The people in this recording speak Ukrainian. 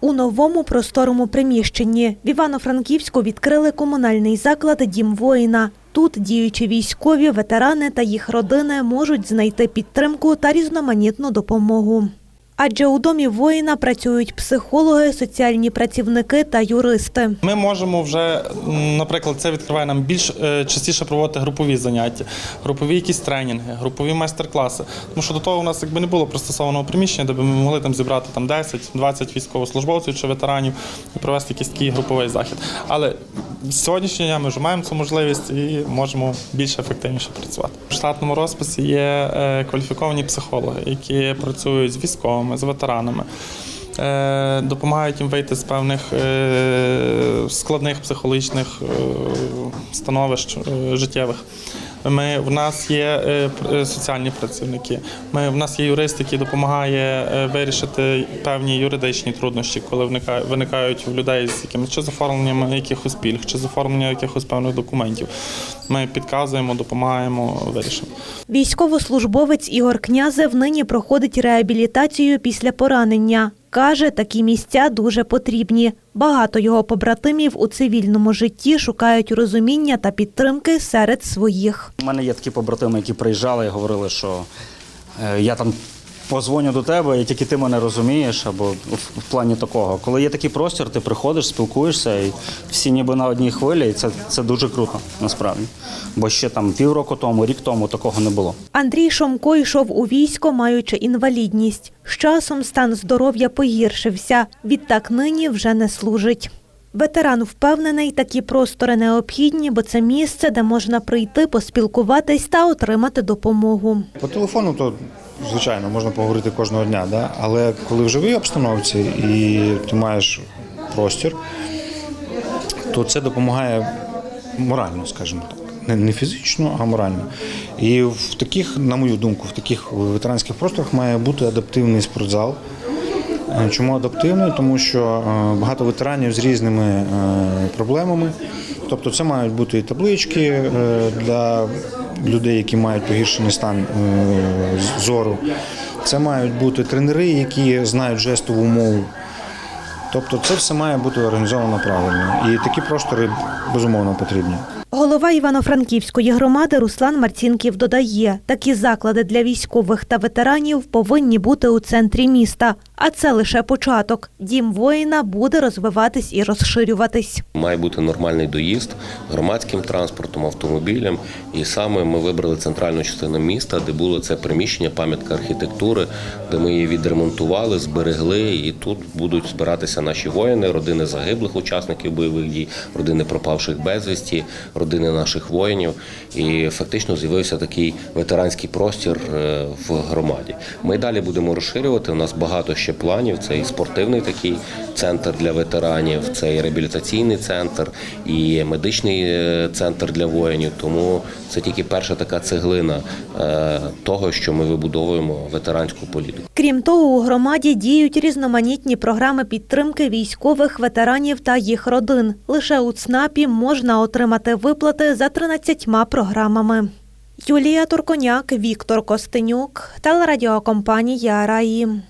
У новому просторому приміщенні в Івано-Франківську відкрили комунальний заклад Дім воїна. Тут діючі військові, ветерани та їх родини можуть знайти підтримку та різноманітну допомогу. Адже у домі воїна працюють психологи, соціальні працівники та юристи. Ми можемо вже, наприклад, це відкриває нам більш е, частіше проводити групові заняття, групові якісь тренінги, групові майстер-класи. Тому що до того у нас якби не було пристосованого приміщення, де б ми могли там зібрати там 10-20 військовослужбовців чи ветеранів і провести якийсь такий груповий захід. Але з сьогоднішнього дня ми вже маємо цю можливість і можемо більш ефективніше працювати. В штатному розписі є е, кваліфіковані психологи, які працюють з військовими, з ветеранами. Е, допомагають їм вийти з певних е, складних психологічних е, становищ життєвих. Ми, в нас є е, е, соціальні працівники. Ми, в нас є юрист, який допомагає е, вирішити певні юридичні труднощі, коли виникають, в людей з якимись чи з оформленням якихось пільг, чи з оформленням якихось певних документів. Ми підказуємо, допомагаємо, вирішимо. Військовослужбовець Ігор Князев нині проходить реабілітацію після поранення. Каже, такі місця дуже потрібні. Багато його побратимів у цивільному житті шукають розуміння та підтримки серед своїх. У мене є такі побратими, які приїжджали і говорили, що е, я там позвоню до тебе, і тільки ти мене розумієш, або в, в плані такого. Коли є такий простір, ти приходиш, спілкуєшся, і всі ніби на одній хвилі, і це, це дуже круто, насправді. Бо ще там півроку тому, рік тому такого не було. Андрій Шомко йшов у військо, маючи інвалідність. З часом стан здоров'я погіршився. Відтак нині вже не служить. Ветеран впевнений, такі простори необхідні, бо це місце, де можна прийти, поспілкуватись та отримати допомогу. По телефону то звичайно можна поговорити кожного дня, да? але коли в живій обстановці і ти маєш простір, то це допомагає морально, скажімо так. Не, фізично, а морально. І в таких, на мою думку, в таких ветеранських просторах має бути адаптивний спортзал. Е, Чому адаптивний? Тому що е, багато ветеранів з різними е, проблемами. Тобто це мають бути і таблички е, для людей, які мають погіршений стан е, зору. Це мають бути тренери, які знають жестову мову. Тобто це все має бути організовано правильно. І такі простори безумовно потрібні. Голова Івано-Франківської громади Руслан Марцінків додає, такі заклади для військових та ветеранів повинні бути у центрі міста. А це лише початок. Дім воїна буде розвиватись і розширюватись. Має бути нормальний доїзд громадським транспортом, автомобілем. І саме ми вибрали центральну частину міста, де було це приміщення, пам'ятка архітектури, де ми її відремонтували, зберегли. І тут будуть збиратися наші воїни, родини загиблих учасників бойових дій, родини пропавших безвісті, родини наших воїнів. І фактично з'явився такий ветеранський простір е, в громаді. Ми далі будемо розширювати. У нас багато ще планів. Це і спортивний такий центр для ветеранів, це і реабілітаційний центр, і медичний е, центр для воїнів. Тому це тільки перша така цеглина е, того, що ми вибудовуємо ветеранську політику. Крім того, у громаді діють різноманітні програми підтримки військових ветеранів та їх родин. Лише у ЦНАПі можна отримати виплати за 13 програмами. Юлія Турконяк, Віктор Костенюк, телерадіокомпанія Раї.